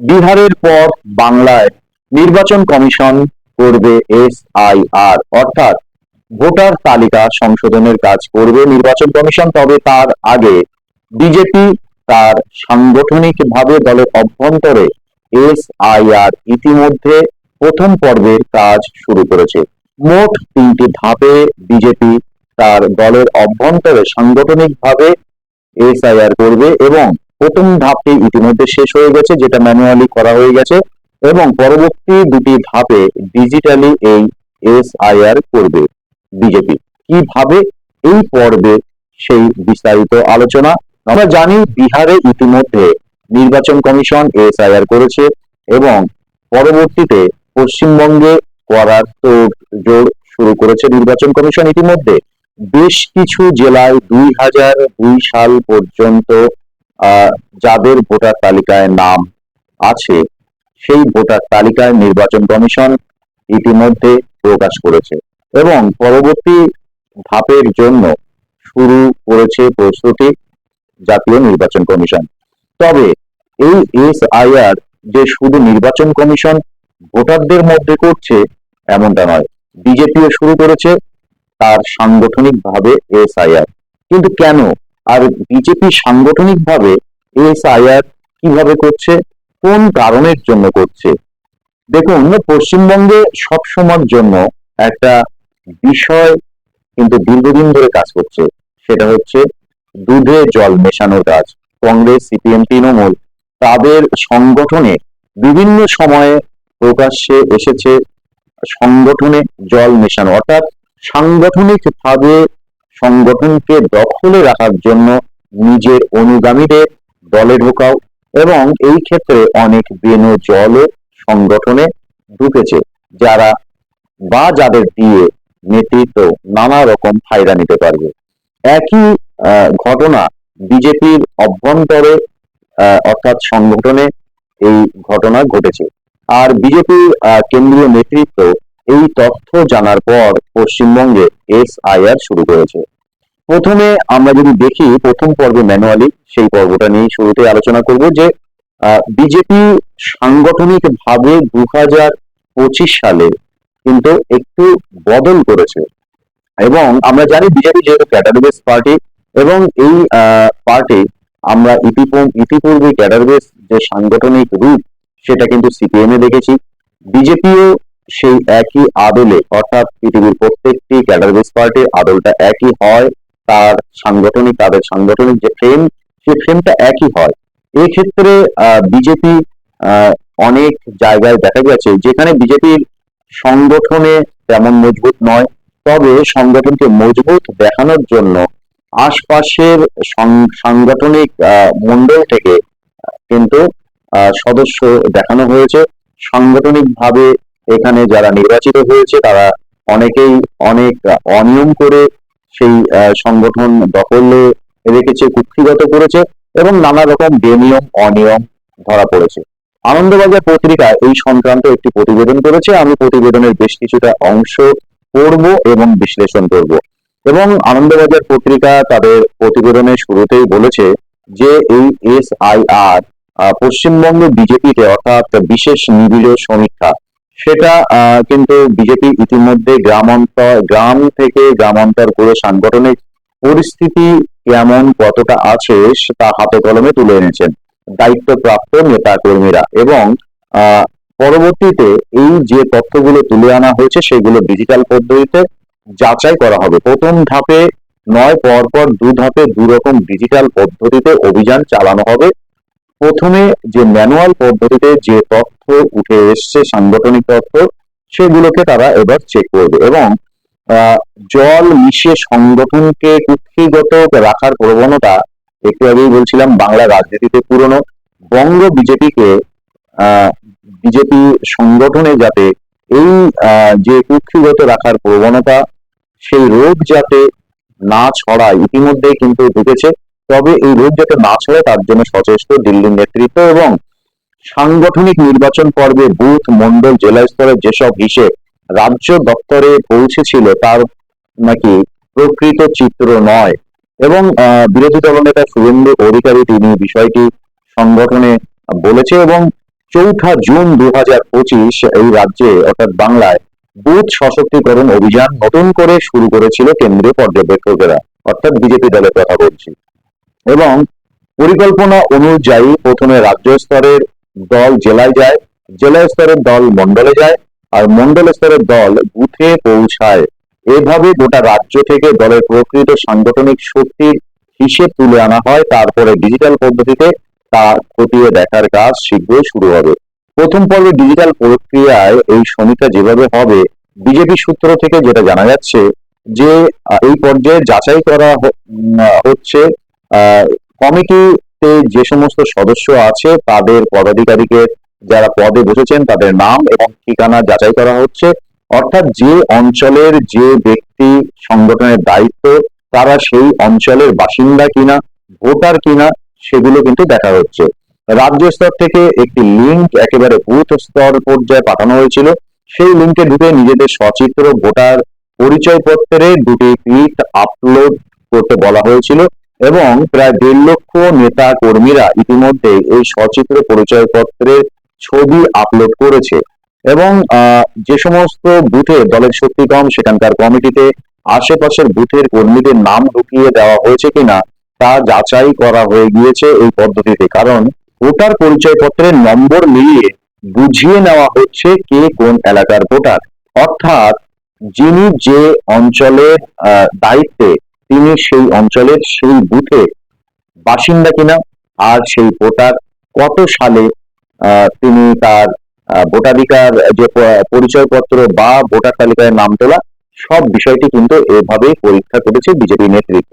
বিহারের পর বাংলায় নির্বাচন কমিশন করবে এস আই আর। অর্থাৎ ভোটার তালিকা সংশোধনের কাজ করবে নির্বাচন কমিশন, তবে তার আগে বিজেপি তার সাংগঠনিকভাবে দলের অভ্যন্তরে এস আই আর ইতিমধ্যে প্রথম পর্বের কাজ শুরু করেছে। মোট তিনটি ধাপে বিজেপি তার দলের অভ্যন্তরে সাংগঠনিকভাবে এসআইআর করবে এবং প্রথম ধাপটি ইতিমধ্যে শেষ হয়ে গেছে, যেটা ম্যানুয়ালি করা হয়ে গেছে এবং পরবর্তী দুটি ধাপে ডিজিটালি এই এসআইআর করবে বিজেপি কীভাবে? এই পর্বে সেই বিস্তারিত আলোচনা। আমরা জানি বিহারে ইতিমধ্যে নির্বাচন কমিশন এসআইআর করেছে এবং পরবর্তীতে পশ্চিমবঙ্গে করার জোর শুরু করেছে নির্বাচন কমিশন ইতিমধ্যে। বেশ কিছু জেলায় দুই হাজার দুই সাল পর্যন্ত যাদের ভোটার তালিকায় নাম আছে, সেই ভোটার তালিকায় নির্বাচন কমিশন ইতিমধ্যে প্রকাশ করেছে এবং পরবর্তী ধাপের জন্য শুরু করেছে প্রস্তুতি জাতীয় নির্বাচন কমিশন। তবে এই এস এসআইআর যে শুধু নির্বাচন কমিশন ভোটারদের মধ্যে করছে এমনটা নয়। বিজেপিও শুরু করেছে তার সাংগঠনিক ভাবে এসআইআর। কিন্তু কেন আর বিজেপি সাংগঠনিক ভাবে এসআইআর কীভাবে করছে? কোন কারণের জন্য করছে? দেখুন, পশ্চিমবঙ্গে সবসময়ের জন্য একটা বিষয় কিন্তু দীর্ঘদিন ধরে কাজ করছে। সেটা হচ্ছে দুধে জল মেশানোর কাজ। কংগ্রেস, সিপিএম, তৃণমূল তাদের সংগঠনে বিভিন্ন সময়ে প্রকাশ্যে এসেছে সংগঠনে জল মেশানো। অর্থাৎ সাংগঠনিক ভাবে সংগঠনকে দখলে রাখার জন্য নিজের অনুগামীদের দলে ঢোকাও এবং এই ক্ষেত্রে অনেক বেনু জলও সংগঠনে ঢুকেছে, যারা বা যাদের দিয়ে নেতৃত্ব নানা রকম ফায়দা নিতে পারবে। একই ঘটনা বিজেপির অভ্যন্তরে অর্থাৎ সংগঠনে এই ঘটনা ঘটেছে। আর বিজেপির কেন্দ্রীয় নেতৃত্ব এই তথ্য জানার পর পশ্চিমবঙ্গে এসআইআর শুরু করেছে। প্রথমে আমরা যদি দেখি প্রথম পর্বে ম্যানুয়ালি, সেই পর্বটা নিয়ে শুরুতে আলোচনা করব যে বিজেপি সাংগঠনিক ভাবে দু হাজার পঁচিশ সালে কিন্তু একটু বদল করেছে। এবং আমরা জানি বিজেপি যেহেতু ক্যাডার বেস পার্টি এবং এই পার্টি আমরা ইতিপূর্বে ইতিপূর্বে ক্যাডার বেস যে সাংগঠনিক রূপ, সেটা কিন্তু সিপিএম এ দেখেছি। বিজেপিও সেই একই আদলে, অর্থাৎ পৃথিবীর প্রত্যেকটি ক্যাডার বেস পার্টির আদলটা একই হয়, তার সাংগঠনিক তাদের সাংগঠনিক যে ফ্রেম সেই ফ্রেমটা একই হয়। এক্ষেত্রে বিজেপি অনেক জায়গায় দেখা গেছে যেখানে বিজেপির সংগঠনে তেমন মজবুত নয়, তবে সংগঠনকে মজবুত দেখানোর জন্য আশপাশের সাংগঠনিক মন্ডল থেকে কিন্তু সদস্য দেখানো হয়েছে। সাংগঠনিক ভাবে এখানে যারা নির্বাচিত হয়েছে, তারা অনেকেই অনেক অনিয়ম করে সেই সংগঠন দখলে রেখেছে, কুক্ষিগত করেছে এবং নানা রকম বেনিয়ম, অনিয়ম ধরা পড়েছে। আনন্দবাজার পত্রিকা এই সংক্রান্ত একটি প্রতিবেদন করেছে। আমি প্রতিবেদনের বেশ কিছুটা অংশ পড়ব এবং বিশ্লেষণ করব। এবং আনন্দবাজার পত্রিকা তাদের প্রতিবেদনের শুরুতেই বলেছে যে এই এস আই আর পশ্চিমবঙ্গ বিজেপিতে অর্থাৎ বিশেষ নিবিড় সমীক্ষা সেটা কিন্তু বিজেপি ইতিমধ্যে গ্রামান্তর গ্রাম থেকে গ্রামান্তর করে সাংগঠনিক পরিস্থিতি কেমন, কতটা আছে তা হাতে কলমে তুলে এনেছেন দায়িত্বপ্রাপ্ত নেতা কর্মীরা এবং পরবর্তীতে এই যে তথ্যগুলো তুলে আনা হয়েছে, সেগুলো ডিজিটাল পদ্ধতিতে যাচাই করা হবে। প্রথম ধাপে নয় পর পর দু ধাপে দু রকম ডিজিটাল পদ্ধতিতে অভিযান চালানো হবে। প্রথমে যে ম্যানুয়াল পদ্ধতিতে যে তথ্য উঠে এসছে, সাংগঠনিক তথ্য, সেগুলোকে তারা এবার চেক করবে এবং জল মিশিয়ে সংগঠনকে কুক্ষিগত রাখার প্রবণতা একটু আগেই বলছিলাম বাংলা রাজনীতিতে পুরনো। বঙ্গ বিজেপিকে বিজেপি সংগঠনে যাতে এই যে কুক্ষিগত রাখার প্রবণতা, সেই রোগ যাতে না ছড়ায় ইতিমধ্যে কিন্তু ঢুকেছে। তবে এই রোগ যাতে না ছড়ায়, তার জন্য সচেষ্ট দিল্লির নেতৃত্ব এবং সাংগঠনিক নির্বাচন পর্বে বুথ মন্ডল জেলা স্তরের যেসব হিসেব রাজ্য দপ্তরে পৌঁছেছিল, তার নাকি প্রকৃত চিত্র নয়। এবং বিরোধী দলনেতা শুভেন্দু অধিকারী তিনি বিষয়টি সংগঠনে বলেছে এবং চৌঠা জুন দু হাজার পঁচিশ এই রাজ্যে, অর্থাৎ বাংলায়, বুথ সশক্তিকরণ অভিযান নতুন করে শুরু করেছিল কেন্দ্রীয় পর্যবেক্ষকেরা, অর্থাৎ বিজেপি দলের কথা বলছি। এবং পরিকল্পনা অনুযায়ী প্রথমে রাজ্য স্তরের দল জেলায় যায় জেলা স্তরের দল মন্ডলে যায়, আর মন্ডল স্তরের দল বুথে পৌঁছায়। এভাবে গোটা রাজ্য থেকে দলের প্রকৃত সাংগঠনিক শক্তির হিসেব তুলে আনা হয়। তারপরে ডিজিটাল পদ্ধতিতে তা খতিয়ে দেখার কাজ শীঘ্রই শুরু হবে। প্রথম পর্বে ডিজিটাল প্রক্রিয়ায় এই সমীক্ষা যেভাবে হবে বিজেপি সূত্র থেকে যেটা জানা যাচ্ছে যে এই পর্যায়ে যাচাই করা হচ্ছে কমিটিতে যে সমস্ত সদস্য আছে, তাদের পদাধিকারীকে যারা পদে বসেছেন, তাদের নাম এবং ঠিকানা যাচাই করা হচ্ছে। অর্থাৎ যে অঞ্চলের যে ব্যক্তি সংগঠনের দায়িত্ব, তারা সেই অঞ্চলের বাসিন্দা কিনা, ভোটার কিনা, সেগুলো কিন্তু দেখা হচ্ছে। রাজ্য স্তর থেকে একটি লিঙ্ক একেবারে বুথ স্তর পর্যায়ে পাঠানো হয়েছিল। সেই লিঙ্কে ঢুকে নিজেদের সচিত্র, ভোটার পরিচয়পত্রে দুটি টুইট আপলোড করতে বলা হয়েছিল। এবং প্রায় দেড় লক্ষ নেতা কর্মীরা ইতিমধ্যে এই সচিত্র পরিচয়পত্রের ছবি আপলোড করেছে। এবং যে সমস্ত বুথে দলের শক্তি কম সেখানকার কমিটিতে আশেপাশের বুথের কর্মীদের নাম ঢুকিয়ে দেওয়া হয়েছে কিনা, তা যাচাই করা হয়ে গিয়েছে এই পদ্ধতিতে। কারণ, ভোটার পরিচয়পত্রের নম্বর মিলিয়ে বুঝিয়ে নেওয়া হচ্ছে কে কোন এলাকার ভোটার। অর্থাৎ, যিনি যে অঞ্চলের দায়িত্বে তিনি সেই অঞ্চলের সেই বুথে বাসিন্দা কিনা আর সেই ভোটার কত সালে তিনি তার ভোটাধিকার যে পরিচয়পত্র বা ভোটার তালিকায় নাম তোলা, সব বিষয়টি কিন্তু এভাবেই পরীক্ষা করেছে বিজেপি নেতৃত্ব।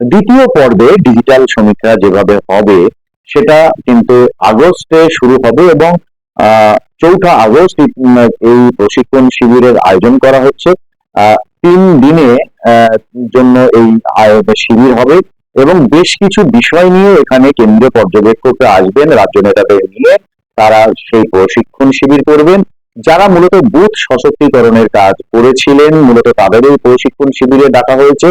দ্বিতীয় পর্বে ডিজিটাল সমীক্ষা যেভাবে হবে, সেটা কিন্তু আগস্টে শুরু হবে এবং চৌঠা আগস্ট এই প্রশিক্ষণ শিবিরের আয়োজন করা হচ্ছে। তিন দিনে জন্য এই শিবির হবে এবং বেশ কিছু বিষয় নিয়ে এখানে কেন্দ্রীয় পর্যবেক্ষকরা আসবেন, রাজ্য নেতাদের নিয়ে। তারা সেই প্রশিক্ষণ শিবির করবেন। যারা মূলত বুথ সশক্তিকরণের কাজ করেছিলেন, মূলত তাদের এই প্রশিক্ষণ শিবিরে ডাকা হয়েছে।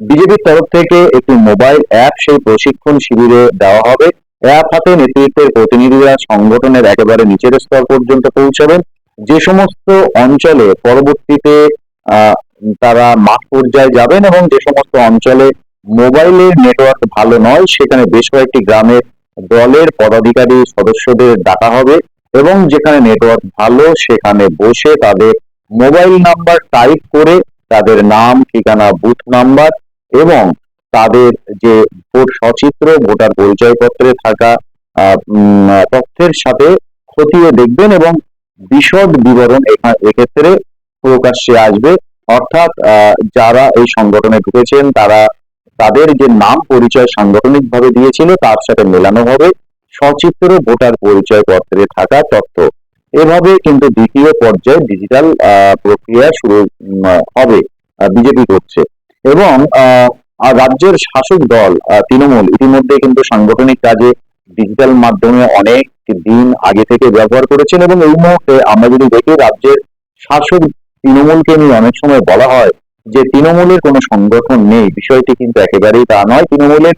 বিজেপির তরফ থেকে একটি মোবাইল অ্যাপ সেই প্রশিক্ষণ শিবিরে দেওয়া হবে। অ্যাপ হাতে নেতৃত্বের প্রতিনিধিরা সংগঠনের একেবারে নিচের স্তর পর্যন্ত পৌঁছাবেন। যে সমস্ত অঞ্চলে পরবর্তীতে তারা মাঠ পর্যায়ে যাবেন এবং যে সমস্ত অঞ্চলে মোবাইলের নেটওয়ার্ক ভালো নয়, সেখানে বেশ কয়েকটি গ্রামের দলের পদাধিকারী সদস্যদের ডাকা হবে এবং যেখানে নেটওয়ার্ক ভালো, সেখানে বসে তাদের মোবাইল নাম্বার টাইপ করে তাদের নাম, ঠিকানা বুথ নাম্বার এবং তাদের যে ভোট সচিত্র, ভোটার পরিচয়পত্রে থাকা তথ্যের সাথে খতিয়ে দেখবেন এবং বিশদ বিবরণ এক্ষেত্রে প্রকাশ্যে আসবে। অর্থাৎ যারা এই সংগঠনে ঢুকেছেন, তারা তাদের যে নাম পরিচয় সাংগঠনিকভাবে দিয়েছিল, তার সাথে মেলানো হবে। সচিত্র ভোটার পরিচয়পত্রে থাকা তথ্য। এভাবে কিন্তু দ্বিতীয় পর্যায়ে ডিজিটাল প্রক্রিয়া শুরু হবে বিজেপি করছে। এবং রাজ্যের শাসক দল তৃণমূল, ইতিমধ্যে কিন্তু সাংগঠনিক কাজে ডিজিটাল মাধ্যমে অনেক দিন আগে থেকে ব্যবহার করেছেন। এবং এই মুহূর্তে আমরা যদি দেখি, রাজ্যের শাসক তৃণমূলকে নিয়ে অনেক সময় বলা হয় যে তৃণমূলের কোনো সংগঠন নেই। বিষয়টি কিন্তু একেবারেই তা নয়। তৃণমূলের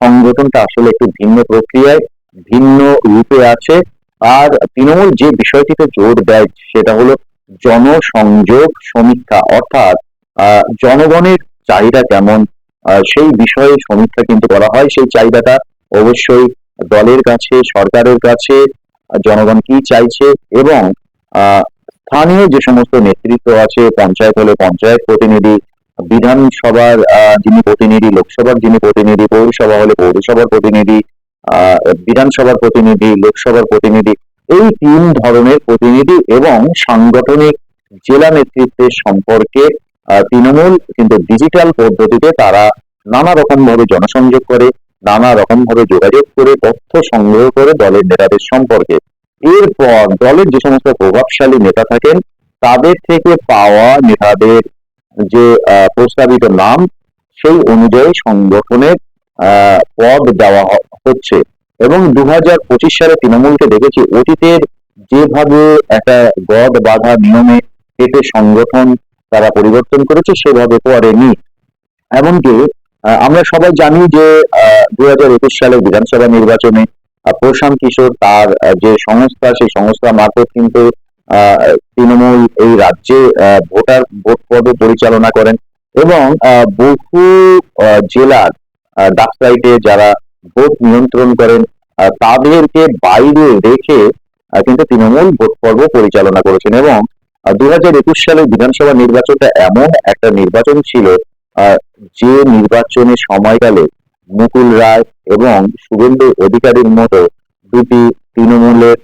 সংগঠনটা আসলে একটু ভিন্ন প্রক্রিয়ায়, ভিন্ন রূপে আছে। আর তৃণমূল যে বিষয়টিতে জোর দেয় সেটা হলো জনসংযোগ সমীক্ষা। অর্থাৎ জনগণের চাহিদা কেমন? সেই বিষয়ে সমীক্ষা কিন্তু করা হয়। সেই চাহিদাটা অবশ্যই দলের কাছে, সরকারের কাছে, জনগণ কি চাইছে? এবং স্থানীয় যে সমস্ত নেতৃত্ব আছে, পঞ্চায়েত হলে পঞ্চায়েত প্রতিনিধি, বিধানসভার যিনি প্রতিনিধি, লোকসভার যিনি প্রতিনিধি, পৌরসভা হলে পৌরসভার প্রতিনিধি বিধানসভার প্রতিনিধি, লোকসভার প্রতিনিধি, এই তিন ধরনের প্রতিনিধি এবং সাংগঠনিক জেলা নেতৃত্বের সম্পর্কে তৃণমূল কিন্তু ডিজিটাল পদ্ধতিতে তারা নানা রকম ভাবে জনসংযোগ করে, নানা রকম ভাবে যোগাযোগ করে, তথ্য সংগ্রহ করে দলের নেতাদের সম্পর্কে। এরপর দলের যে সমস্ত প্রভাবশালী নেতা থাকেন, তাদের থেকে পাওয়া নেতাদের যে প্রস্তাবিত নাম, সেই অনুযায়ী সংগঠনের পদ দেওয়া হচ্ছে। এবং দু হাজার পঁচিশ সালে তৃণমূলকে দেখেছি, অতীতের যেভাবে একটা গদ বাধা নিয়মে পেটে সংগঠন তারা পরিবর্তন করেছে, সেভাবে করেনি। এমনকি আমরা সবাই জানি যে দু হাজার একুশ সালে বিধানসভা নির্বাচনে প্রশান্ত কিশোর তার যে সংস্থা, সেই সংস্থা মারফত কিন্তু তৃণমূল এই রাজ্যে ভোটার ভোট পর্ব পরিচালনা করেন এবং বহু জেলার ডাকসাইটে যারা ভোট নিয়ন্ত্রণ করেন তাদেরকে বাইরে রেখে কিন্তু তৃণমূল ভোট পর্ব পরিচালনা করেছেন এবং দু হাজার একুশ সালে বিধানসভা নির্বাচনটা এমন একটা নির্বাচন ছিল যে নির্বাচনের সময়কালে মুকুল রায় এবং শুভেন্দু অধিকারীর মতো দুটি তৃণমূলের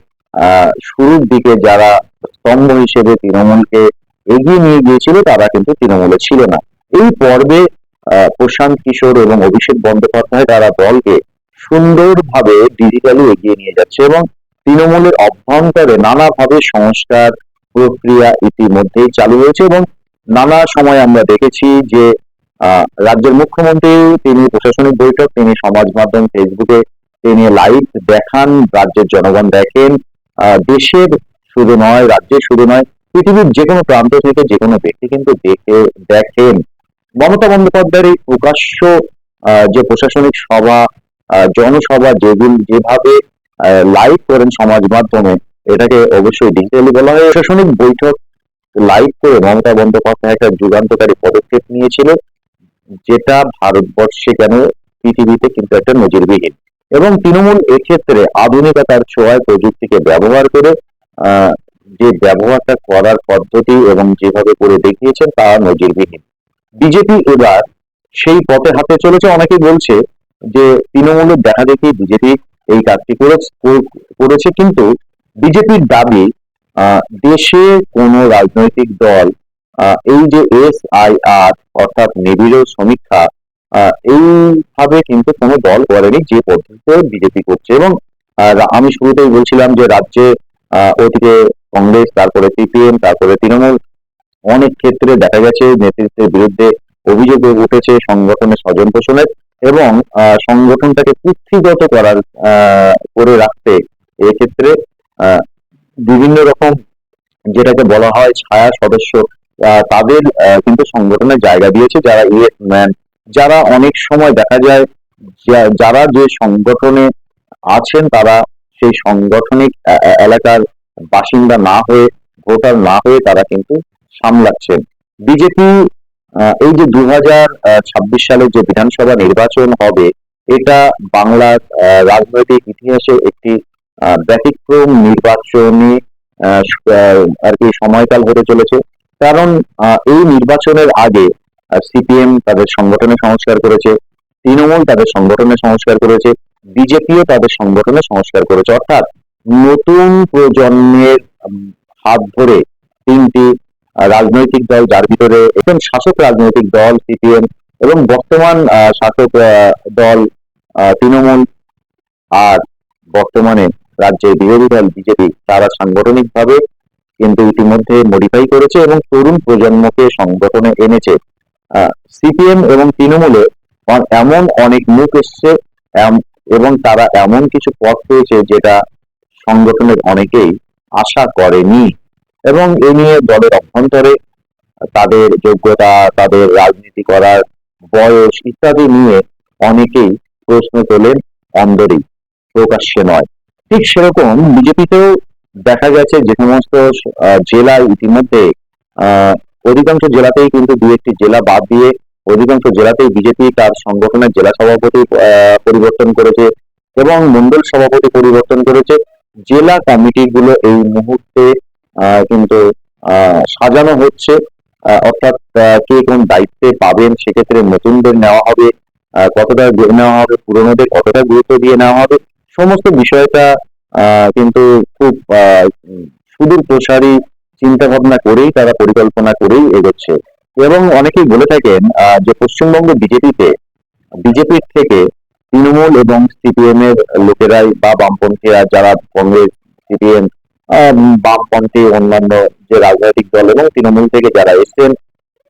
শুরুর দিকে যারা স্তম্ভ হিসেবে তৃণমূলকে এগিয়ে নিয়ে গিয়েছিল, তারা কিন্তু তৃণমূলে ছিল না। এই পর্বে প্রশান্ত কিশোর এবং অভিষেক বন্দ্যোপাধ্যায় তারা দলকে সুন্দরভাবে ডিজিটালি এগিয়ে নিয়ে যাচ্ছে এবং তৃণমূলের অভ্যন্তরে নানাভাবে সংস্কার প্রক্রিয়া ইতিমধ্যেই চালু হয়েছে এবং নানা সময় আমরা দেখেছি যে রাজ্যের মুখ্যমন্ত্রী, তিনি প্রশাসনিক বৈঠক, তিনি সমাজ মাধ্যম ফেসবুকে তিনি লাইভ দেখান, রাজ্যের জনগণ দেখেন। দেশের শুধু নয়, রাজ্যের শুধু নয়, পৃথিবীর যে কোনো প্রান্ত থেকে যে কোনো ব্যক্তি কিন্তু দেখে, দেখেন। মমতা বন্দ্যোপাধ্যায়ের এই প্রকাশ্য যে প্রশাসনিক সভা জনসভা যেগুলি যেভাবে লাইভ করেন সমাজ মাধ্যমে, এটাকে অবশ্যই ডিজিটালি বলা হয়। প্রশাসনিক বৈঠক লাইভ করে মমতা বন্দ্যোপাধ্যায় একটা যুগান্তকারী পদক্ষেপ নিয়েছিল। যেটা ভারতবর্ষে কেন পৃথিবীতে কিন্তু একটা নজিরবিহীন। এবং তৃণমূল এক্ষেত্রে আধুনিকতার ছোঁয়ায় প্রযুক্তিকে ব্যবহার করে যে ব্যবহারটা করার পদ্ধতি এবং যেভাবে করে দেখিয়েছেন তা নজিরবিহীন। বিজেপি এবার সেই পথে হাতে চলেছে। অনেকেই বলছে যে, তৃণমূলের দেখা দেখি বিজেপি এই কাজটি করে- করেছে। কিন্তু বিজেপির দাবি দেশে কোনো রাজনৈতিক দল এই যে এস আই আর অর্থাৎ নিবিড় সমীক্ষা এইভাবে কিন্তু কোনো দল করেনি যে পদ্ধতিতে বিজেপি করছে। এবং আমি শুরুতেই বলছিলাম যে রাজ্যে ওদিকে কংগ্রেস, তারপরে সিপিএম, তারপরে তৃণমূল, অনেক ক্ষেত্রে দেখা গেছে নেতৃত্বের বিরুদ্ধে অভিযোগ উঠেছে সংগঠনের স্বজন পোষণের এবং সংগঠনটাকে পুষ্টিগত করার করে রাখতে এক্ষেত্রে বিভিন্ন রকম যেটাকে বলা হয় ছায়া সদস্য তাদের কিন্তু সংগঠনের জায়গা দিয়েছে যারা ম্যান যারা অনেক সময় দেখা যায় যারা যে সংগঠনে আছেন তারা সেই সাংগঠনিক এলাকার বাসিন্দা না হয়ে, ভোটার না হয়ে তারা কিন্তু সামলাচ্ছেন। বিজেপি এই যে দু ছাব্বিশ সালের যে বিধানসভা নির্বাচন হবে, এটা বাংলার রাজনৈতিক ইতিহাসে একটি ব্যতিক্রম নির্বাচনী আর কি সময়কাল হতে চলেছে। কারণ এই নির্বাচনের আগে সিপিএম তাদের সংগঠনে সংস্কার করেছে, তৃণমূল তাদের সংগঠনে সংস্কার করেছে, বিজেপিও তাদের সংগঠনে সংস্কার করেছে। অর্থাৎ নতুন প্রজন্মের হাত ধরে তিনটি রাজনৈতিক দল যার ভিতরে এখন শাসক রাজনৈতিক দল সিপিএম এবং বর্তমান শাসক দল তৃণমূল আর বর্তমানে রাজ্যের বিরোধী দল বিজেপি, তারা সাংগঠনিকভাবে কিন্তু ইতিমধ্যে মডিফাই করেছে এবং তরুণ প্রজন্মকে সংগঠনে এনেছে। সিপিএম এবং তৃণমূলে এমন অনেক মুখ এসছে এবং তারা এমন কিছু পথ পেয়েছে যেটা সংগঠনের অনেকেই আশা করেনি। এবং এ নিয়ে দলের অভ্যন্তরে তাদের যোগ্যতা, তাদের রাজনীতি করার বয়স ইত্যাদি নিয়ে অনেকেই প্রশ্ন তোলেন, অন্দরেই প্রকাশ্যে নয়। ঠিক সেরকম বিজেপিতেও দেখা গেছে যে সমস্ত জেলায় ইতিমধ্যে অধিকাংশ জেলাতেই কিন্তু দু একটি জেলা বাদ দিয়ে অধিকাংশ জেলাতেই বিজেপি তার সংগঠনের জেলা সভাপতি পরিবর্তন করেছে এবং মন্ডল সভাপতি পরিবর্তন করেছে। জেলা কমিটিগুলো এই মুহূর্তে কিন্তু সাজানো হচ্ছে। অর্থাৎ কে কোন দায়িত্বে পাবেন সেক্ষেত্রে নতুনদের নেওয়া হবে কতটা নেওয়া হবে, পুরনোদের কতটা গুরুত্ব দিয়ে নেওয়া হবে, সমস্ত বিষয়টা কিন্তু খুব সুদূর প্রসারী চিন্তা ভাবনা করেই তারা পরিকল্পনা করেই এগোচ্ছে। এবং অনেকেই বলে থাকেন যে পশ্চিমবঙ্গ বিজেপিতে বিজেপির থেকে তৃণমূল এবং সিপিএম এর লোকেরাই বা বামপন্থীরা যারা কংগ্রেস, সিপিএম বামপন্থী অন্যান্য যে রাজনৈতিক দল এবং তৃণমূল থেকে যারা এসছেন,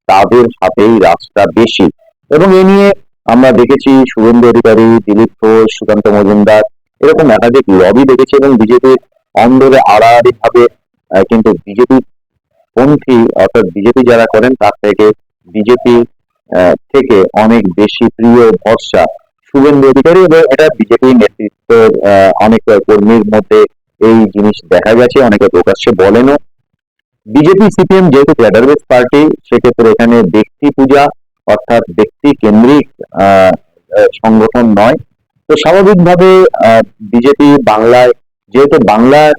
তাদের হাতেই রাস্তা বেশি। এবং এ নিয়ে আমরা দেখেছি শুভেন্দু অধিকারী, দিলীপ ঘোষ, সুকান্ত মজুমদার এরকম একাধিক লবি দেখেছি এবং বিজেপির অন্দরে আড়াআড়ি ভাবে কিন্তু বিজেপি পন্থী অর্থাৎ বিজেপি যারা করেন, তার থেকে বিজেপি থেকে অনেক বেশি প্রিয় ভরসা শুভেন্দু অধিকারী এবং এটা বিজেপি নেতৃত্ব অনেক কর্মীর মধ্যে এই জিনিস দেখা গেছে, অনেকে প্রকাশ্যে বলেনও। বিজেপি, সিপিএম যেহেতু ক্যাডার বেস পার্টি, সেক্ষেত্রে এখানে ব্যক্তি পূজা অর্থাৎ ব্যক্তি কেন্দ্রিক সংগঠন নয়। তো স্বাভাবিকভাবে বিজেপি বাংলায়, যেহেতু বাংলার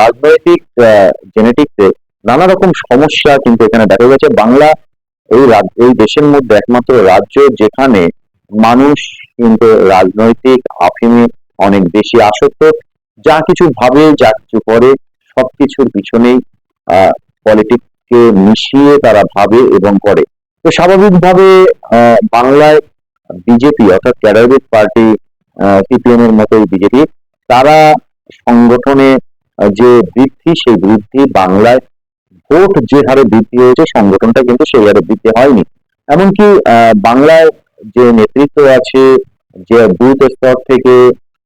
রাজনৈতিক জেনেটিক্সে নানা রকম সমস্যা কিন্তু এখানে দেখা গেছে। বাংলা এই এই দেশের মধ্যে একমাত্র রাজ্য যেখানে মানুষ কিন্তু রাজনৈতিক আফিমে অনেক বেশি আসক্ত। যা কিছু ভাবে, যা কিছু করে, সবকিছুর পিছনেই পলিটিক্সকে মিশিয়ে তারা ভাবে এবং করে। তো স্বাভাবিকভাবে বাংলায় বিজেপি অর্থাৎ ক্যাডারবেস পার্টি সিপিএম এর মতোই বিজেপি, তারা সংগঠনে যে বৃদ্ধি, সেই বৃদ্ধি বাংলায় ভোট যে হারে বৃদ্ধি হয়েছে, সংগঠনটা কিন্তু সেই হারে বৃদ্ধি হয়নি। এমনকি বাংলায় যে নেতৃত্ব আছে, যে বুথ স্তর থেকে,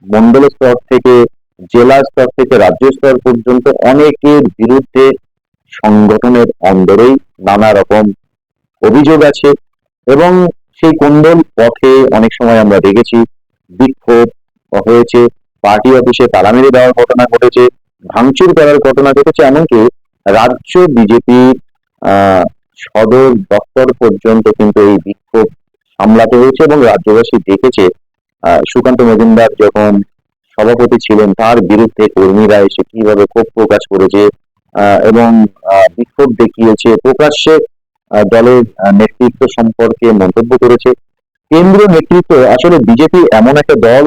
মন্ডল স্তর থেকে, জেলা স্তর থেকে, রাজ্য স্তর পর্যন্ত অনেকের বিরুদ্ধে সংগঠনের অন্দরেই নানা রকম অভিযোগ আছে এবং সেই কোন্দল পথে অনেক সময় আমরা দেখেছি বিক্ষোভ হয়েছে। পার্টি অফিসে তালা মেরে দেওয়ার ঘটনা ঘটেছে, ভাঙচুর করার ঘটনা ঘটেছে, এমনকি রাজ্য বিজেপি সদর দপ্তর পর্যন্ত কিন্তু এই বিক্ষোভ সামলাতে হয়েছে এবং রাজ্যবাসী দেখেছে সুকান্ত মজুমদার যখন সভাপতি ছিলেন, তার বিরুদ্ধে কর্মীরা এসে কীভাবে ক্ষোভ প্রকাশ করেছে এবং বিক্ষোভ দেখিয়েছে, প্রকাশ্যে দলের নেতৃত্ব সম্পর্কে মন্তব্য করেছে। কেন্দ্রীয় নেতৃত্ব আসলে বিজেপি এমন একটা দল,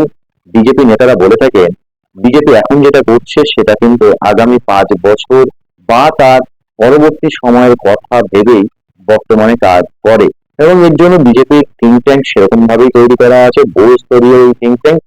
বিজেপি নেতারা বলে থাকেন, বিজেপি এখন যেটা করছে সেটা কিন্তু আগামী পাঁচ বছর বা তার পরবর্তী সময়ের কথা ভেবেই বর্তমানে কাজ করে। এবং এর জন্য বিজেপির থিঙ্ক ট্যাঙ্ক সেরকম ভাবেই তৈরি করা আছে বহু স্তরীয় এই থিঙ্ক ট্যাঙ্ক